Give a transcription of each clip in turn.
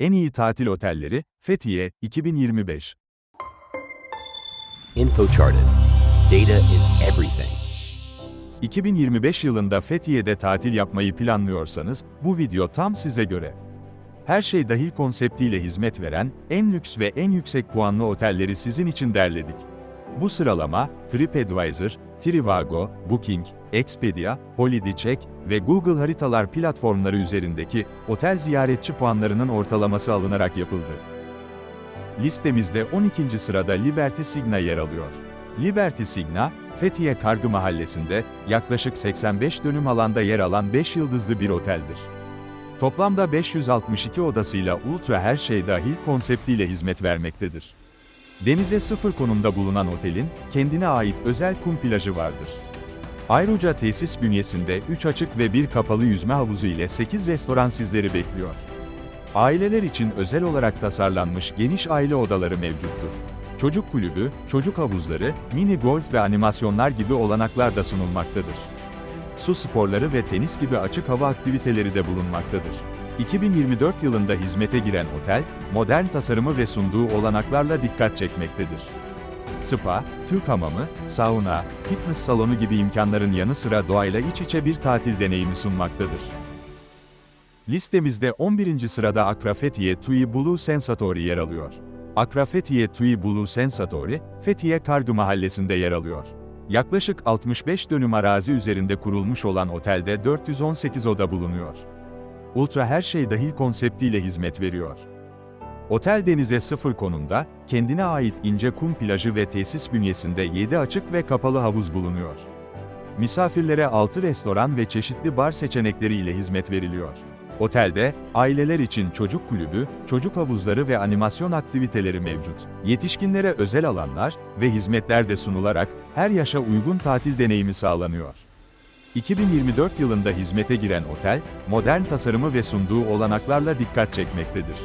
En iyi tatil otelleri, Fethiye, 2025. InfoCharted. Data is everything. 2025 yılında Fethiye'de tatil yapmayı planlıyorsanız, bu video tam size göre. Her şey dahil konseptiyle hizmet veren, en lüks ve en yüksek puanlı otelleri sizin için derledik. Bu sıralama, TripAdvisor, Trivago, Booking, Expedia, HolidayCheck ve Google Haritalar platformları üzerindeki otel ziyaretçi puanlarının ortalaması alınarak yapıldı. Listemizde 12. sırada Liberty Signa yer alıyor. Liberty Signa, Fethiye Kargı Mahallesi'nde yaklaşık 85 dönüm alanda yer alan 5 yıldızlı bir oteldir. Toplamda 562 odasıyla ultra her şey dahil konseptiyle hizmet vermektedir. Denize sıfır konumda bulunan otelin, kendine ait özel kum plajı vardır. Ayrıca tesis bünyesinde 3 açık ve 1 kapalı yüzme havuzu ile 8 restoran sizleri bekliyor. Aileler için özel olarak tasarlanmış geniş aile odaları mevcuttur. Çocuk kulübü, çocuk havuzları, mini golf ve animasyonlar gibi olanaklar da sunulmaktadır. Su sporları ve tenis gibi açık hava aktiviteleri de bulunmaktadır. 2024 yılında hizmete giren otel, modern tasarımı ve sunduğu olanaklarla dikkat çekmektedir. Spa, Türk hamamı, sauna, fitness salonu gibi imkanların yanı sıra doğayla iç içe bir tatil deneyimi sunmaktadır. Listemizde 11. sırada Accra Fethiye Tui Bulu Sensatori yer alıyor. Accra Fethiye Tui Bulu Sensatori, Fethiye Kargı Mahallesi'nde yer alıyor. Yaklaşık 65 dönüm arazi üzerinde kurulmuş olan otelde 418 oda bulunuyor. Ultra her şey dahil konseptiyle hizmet veriyor. Otel denize sıfır konumda, kendine ait ince kum plajı ve tesis bünyesinde 7 açık ve kapalı havuz bulunuyor. Misafirlere 6 restoran ve çeşitli bar seçenekleri ile hizmet veriliyor. Otelde, aileler için çocuk kulübü, çocuk havuzları ve animasyon aktiviteleri mevcut. Yetişkinlere özel alanlar ve hizmetler de sunularak her yaşa uygun tatil deneyimi sağlanıyor. 2024 yılında hizmete giren otel, modern tasarımı ve sunduğu olanaklarla dikkat çekmektedir.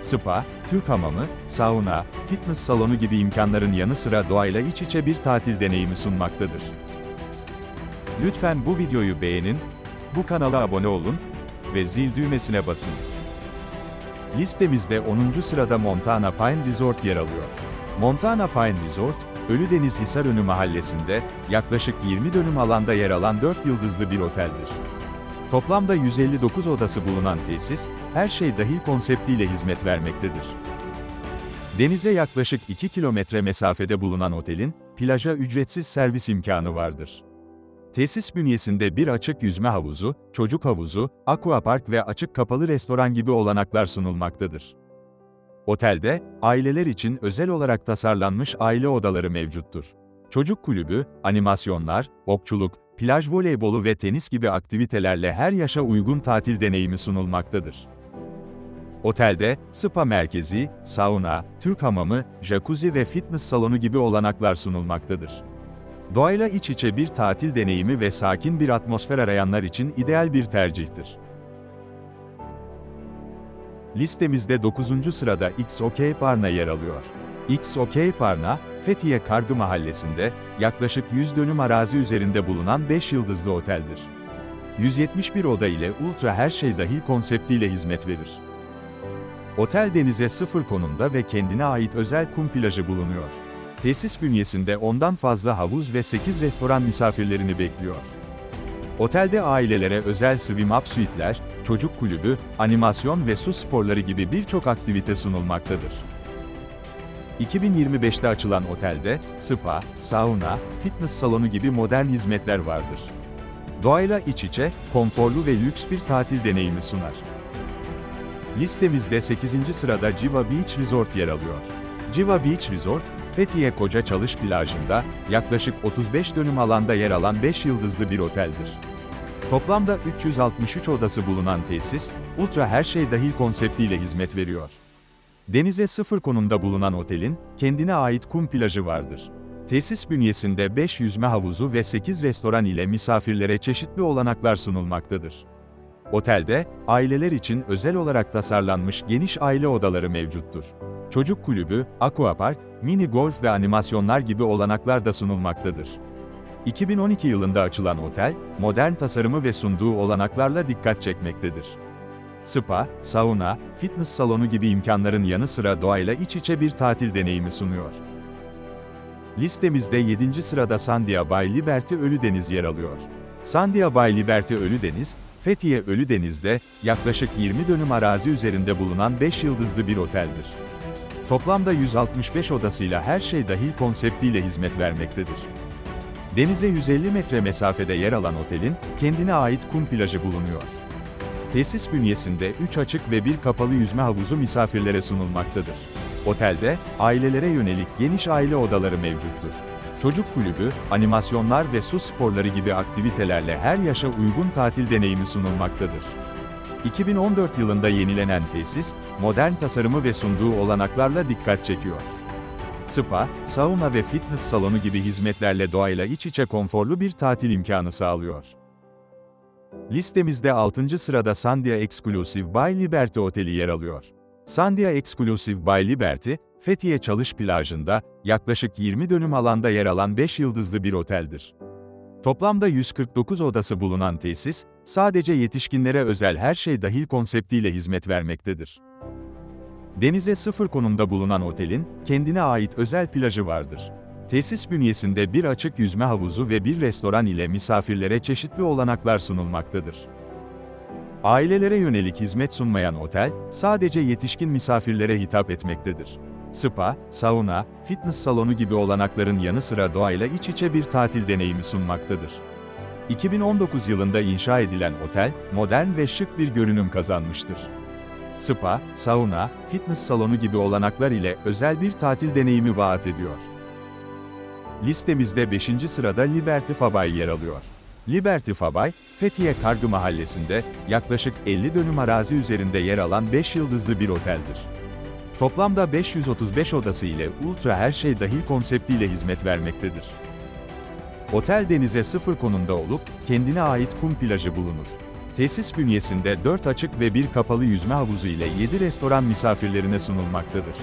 Spa, Türk hamamı, sauna, fitness salonu gibi imkanların yanı sıra doğayla iç içe bir tatil deneyimi sunmaktadır. Lütfen bu videoyu beğenin, bu kanala abone olun ve zil düğmesine basın. Listemizde 10. sırada Montana Pine Resort yer alıyor. Montana Pine Resort, Ölüdeniz Hisarönü mahallesinde, yaklaşık 20 dönüm alanda yer alan 4 yıldızlı bir oteldir. Toplamda 159 odası bulunan tesis, her şey dahil konseptiyle hizmet vermektedir. Denize yaklaşık 2 kilometre mesafede bulunan otelin, plaja ücretsiz servis imkanı vardır. Tesis bünyesinde bir açık yüzme havuzu, çocuk havuzu, aquapark ve açık kapalı restoran gibi olanaklar sunulmaktadır. Otelde, aileler için özel olarak tasarlanmış aile odaları mevcuttur. Çocuk kulübü, animasyonlar, okçuluk, plaj voleybolu ve tenis gibi aktivitelerle her yaşa uygun tatil deneyimi sunulmaktadır. Otelde, spa merkezi, sauna, Türk hamamı, jacuzzi ve fitness salonu gibi olanaklar sunulmaktadır. Doğayla iç içe bir tatil deneyimi ve sakin bir atmosfer arayanlar için ideal bir tercihtir. Listemizde 9. sırada XOK Parna yer alıyor. XOK Parna, Fethiye Kargı Mahallesi'nde, yaklaşık 100 dönüm arazi üzerinde bulunan 5 yıldızlı oteldir. 171 oda ile ultra her şey dahil konseptiyle hizmet verir. Otel denize sıfır konumda ve kendine ait özel kum plajı bulunuyor. Tesis bünyesinde ondan fazla havuz ve 8 restoran misafirlerini bekliyor. Otelde ailelere özel swim up suite'ler, çocuk kulübü, animasyon ve su sporları gibi birçok aktivite sunulmaktadır. 2025'te açılan otelde, spa, sauna, fitness salonu gibi modern hizmetler vardır. Doğayla iç içe, konforlu ve lüks bir tatil deneyimi sunar. Listemizde 8. sırada Civa Beach Resort yer alıyor. Civa Beach Resort, Fethiye Koca Çalış plajında, yaklaşık 35 dönüm alanda yer alan 5 yıldızlı bir oteldir. Toplamda 363 odası bulunan tesis, ultra her şey dahil konseptiyle hizmet veriyor. Denize sıfır konumda bulunan otelin, kendine ait kum plajı vardır. Tesis bünyesinde 5 yüzme havuzu ve 8 restoran ile misafirlere çeşitli olanaklar sunulmaktadır. Otelde, aileler için özel olarak tasarlanmış geniş aile odaları mevcuttur. Çocuk kulübü, aquapark, mini golf ve animasyonlar gibi olanaklar da sunulmaktadır. 2012 yılında açılan otel, modern tasarımı ve sunduğu olanaklarla dikkat çekmektedir. Spa, sauna, fitness salonu gibi imkanların yanı sıra doğayla iç içe bir tatil deneyimi sunuyor. Listemizde 7. sırada Sandia Bay Liberty Ölüdeniz yer alıyor. Sandia Bay Liberty Ölüdeniz, Fethiye Ölüdeniz'de yaklaşık 20 dönüm arazi üzerinde bulunan 5 yıldızlı bir oteldir. Toplamda 165 odasıyla her şey dahil konseptiyle hizmet vermektedir. Denize 150 metre mesafede yer alan otelin, kendine ait kum plajı bulunuyor. Tesis bünyesinde 3 açık ve 1 kapalı yüzme havuzu misafirlere sunulmaktadır. Otelde, ailelere yönelik geniş aile odaları mevcuttur. Çocuk kulübü, animasyonlar ve su sporları gibi aktivitelerle her yaşa uygun tatil deneyimi sunulmaktadır. 2014 yılında yenilenen tesis, modern tasarımı ve sunduğu olanaklarla dikkat çekiyor. Spa, sauna ve fitness salonu gibi hizmetlerle doğayla iç içe konforlu bir tatil imkanı sağlıyor. Listemizde 6. sırada Sandia Exclusive by Liberty Oteli yer alıyor. Sandia Exclusive by Liberty, Fethiye Çalış plajında, yaklaşık 20 dönüm alanda yer alan 5 yıldızlı bir oteldir. Toplamda 149 odası bulunan tesis, sadece yetişkinlere özel her şey dahil konseptiyle hizmet vermektedir. Denize sıfır konumda bulunan otelin, kendine ait özel plajı vardır. Tesis bünyesinde bir açık yüzme havuzu ve bir restoran ile misafirlere çeşitli olanaklar sunulmaktadır. Ailelere yönelik hizmet sunmayan otel, sadece yetişkin misafirlere hitap etmektedir. Spa, sauna, fitness salonu gibi olanakların yanı sıra doğayla iç içe bir tatil deneyimi sunmaktadır. 2019 yılında inşa edilen otel, modern ve şık bir görünüm kazanmıştır. Spa, sauna, fitness salonu gibi olanaklar ile özel bir tatil deneyimi vaat ediyor. Listemizde 5. sırada Liberty Fabay yer alıyor. Liberty Fabay, Fethiye Kargı Mahallesi'nde yaklaşık 50 dönüm arazi üzerinde yer alan 5 yıldızlı bir oteldir. Toplamda 535 odası ile ultra her şey dahil konseptiyle hizmet vermektedir. Otel denize sıfır konumda olup, kendine ait kum plajı bulunur. Tesis bünyesinde 4 açık ve 1 kapalı yüzme havuzu ile 7 restoran misafirlerine sunulmaktadır.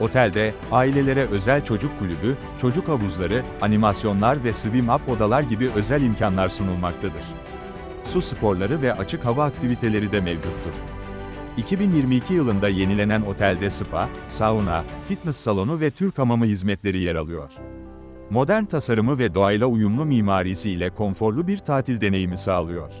Otelde, ailelere özel çocuk kulübü, çocuk havuzları, animasyonlar ve swim up odalar gibi özel imkanlar sunulmaktadır. Su sporları ve açık hava aktiviteleri de mevcuttur. 2022 yılında yenilenen otelde spa, sauna, fitness salonu ve Türk hamamı hizmetleri yer alıyor. Modern tasarımı ve doğayla uyumlu mimarisi ile konforlu bir tatil deneyimi sağlıyor.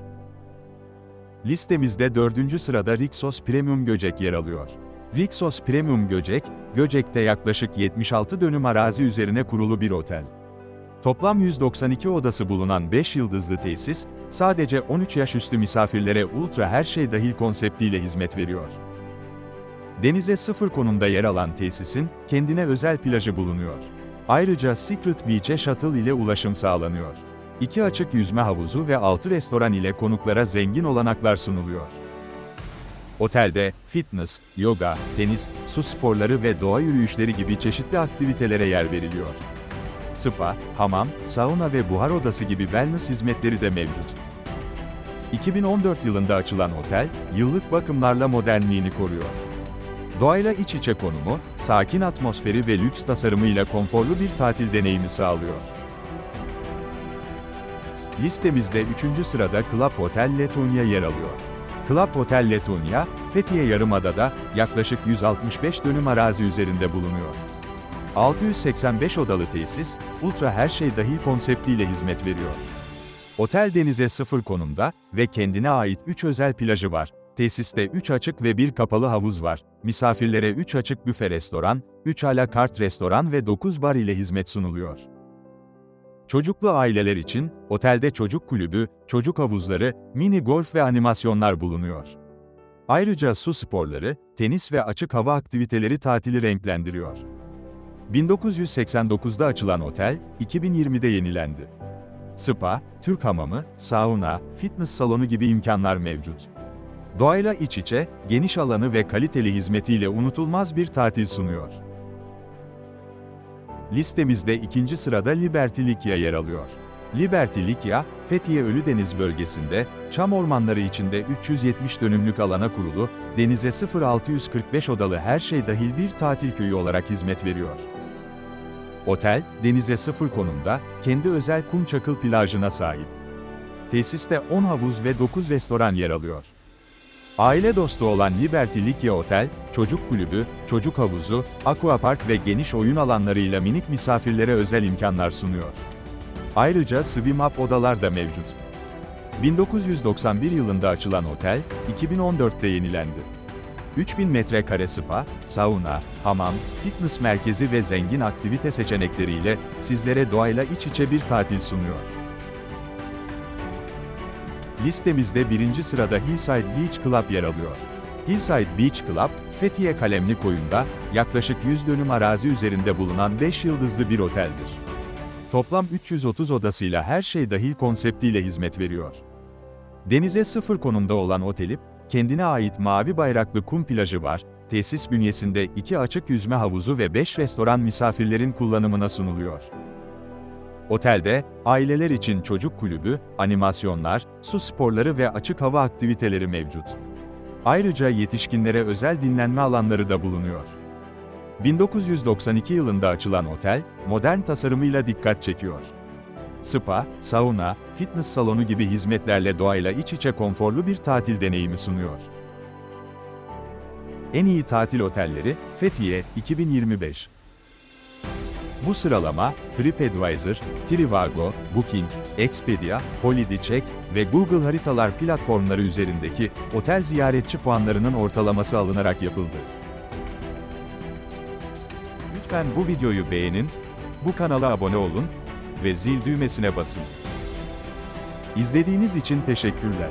Listemizde 4. sırada Rixos Premium Göcek yer alıyor. Rixos Premium Göcek, Göcek'te yaklaşık 76 dönüm arazi üzerine kurulu bir otel. Toplam 192 odası bulunan 5 yıldızlı tesis, sadece 13 yaş üstü misafirlere ultra her şey dahil konseptiyle hizmet veriyor. Denize sıfır konumda yer alan tesisin, kendine özel plajı bulunuyor. Ayrıca Secret Beach'e shuttle ile ulaşım sağlanıyor. İki açık yüzme havuzu ve 6 restoran ile konuklara zengin olanaklar sunuluyor. Otelde, fitness, yoga, tenis, su sporları ve doğa yürüyüşleri gibi çeşitli aktivitelere yer veriliyor. Spa, hamam, sauna ve buhar odası gibi wellness hizmetleri de mevcut. 2014 yılında açılan otel, yıllık bakımlarla modernliğini koruyor. Doğayla iç içe konumu, sakin atmosferi ve lüks tasarımıyla konforlu bir tatil deneyimi sağlıyor. Listemizde 3. sırada Club Hotel Letonia yer alıyor. Club Hotel Letonia, Fethiye Yarımada'da yaklaşık 165 dönüm arazi üzerinde bulunuyor. 685 odalı tesis, ultra her şey dahil konseptiyle hizmet veriyor. Otel denize sıfır konumda ve kendine ait 3 özel plajı var. Tesiste 3 açık ve 1 kapalı havuz var. Misafirlere 3 açık büfe restoran, 3 ala kart restoran ve 9 bar ile hizmet sunuluyor. Çocuklu aileler için, otelde çocuk kulübü, çocuk havuzları, mini golf ve animasyonlar bulunuyor. Ayrıca su sporları, tenis ve açık hava aktiviteleri tatili renklendiriyor. 1989'da açılan otel, 2020'de yenilendi. Spa, Türk hamamı, sauna, fitness salonu gibi imkanlar mevcut. Doğayla iç içe, geniş alanı ve kaliteli hizmetiyle unutulmaz bir tatil sunuyor. Listemizde ikinci sırada Liberty Likya yer alıyor. Liberty Likya, Fethiye Ölüdeniz bölgesinde, çam ormanları içinde 370 dönümlük alana kurulu, denize 0645 odalı her şey dahil bir tatil köyü olarak hizmet veriyor. Otel, denize sıfır konumda, kendi özel kum çakıl plajına sahip. Tesiste 10 havuz ve 9 restoran yer alıyor. Aile dostu olan Liberty Likya Otel, çocuk kulübü, çocuk havuzu, aquapark ve geniş oyun alanlarıyla minik misafirlere özel imkanlar sunuyor. Ayrıca swim up odalar da mevcut. 1991 yılında açılan otel, 2014'te yenilendi. 3000 metrekare spa, sauna, hamam, fitness merkezi ve zengin aktivite seçenekleriyle sizlere doğayla iç içe bir tatil sunuyor. Listemizde birinci sırada Hillside Beach Club yer alıyor. Hillside Beach Club, Fethiye Kalemli Koyun'da, yaklaşık 100 dönüm arazi üzerinde bulunan 5 yıldızlı bir oteldir. Toplam 330 odasıyla her şey dahil konseptiyle hizmet veriyor. Denize sıfır konumda olan otelip, kendine ait mavi bayraklı kum plajı var, tesis bünyesinde iki açık yüzme havuzu ve 5 restoran misafirlerin kullanımına sunuluyor. Otelde, aileler için çocuk kulübü, animasyonlar, su sporları ve açık hava aktiviteleri mevcut. Ayrıca yetişkinlere özel dinlenme alanları da bulunuyor. 1992 yılında açılan otel, modern tasarımıyla dikkat çekiyor. Spa, sauna, fitness salonu gibi hizmetlerle doğayla iç içe konforlu bir tatil deneyimi sunuyor. En iyi tatil otelleri, Fethiye, 2025. Bu sıralama, TripAdvisor, Trivago, Booking, Expedia, HolidayCheck ve Google Haritalar platformları üzerindeki otel ziyaretçi puanlarının ortalaması alınarak yapıldı. Lütfen bu videoyu beğenin, bu kanala abone olun ve zil düğmesine basın. İzlediğiniz için teşekkürler.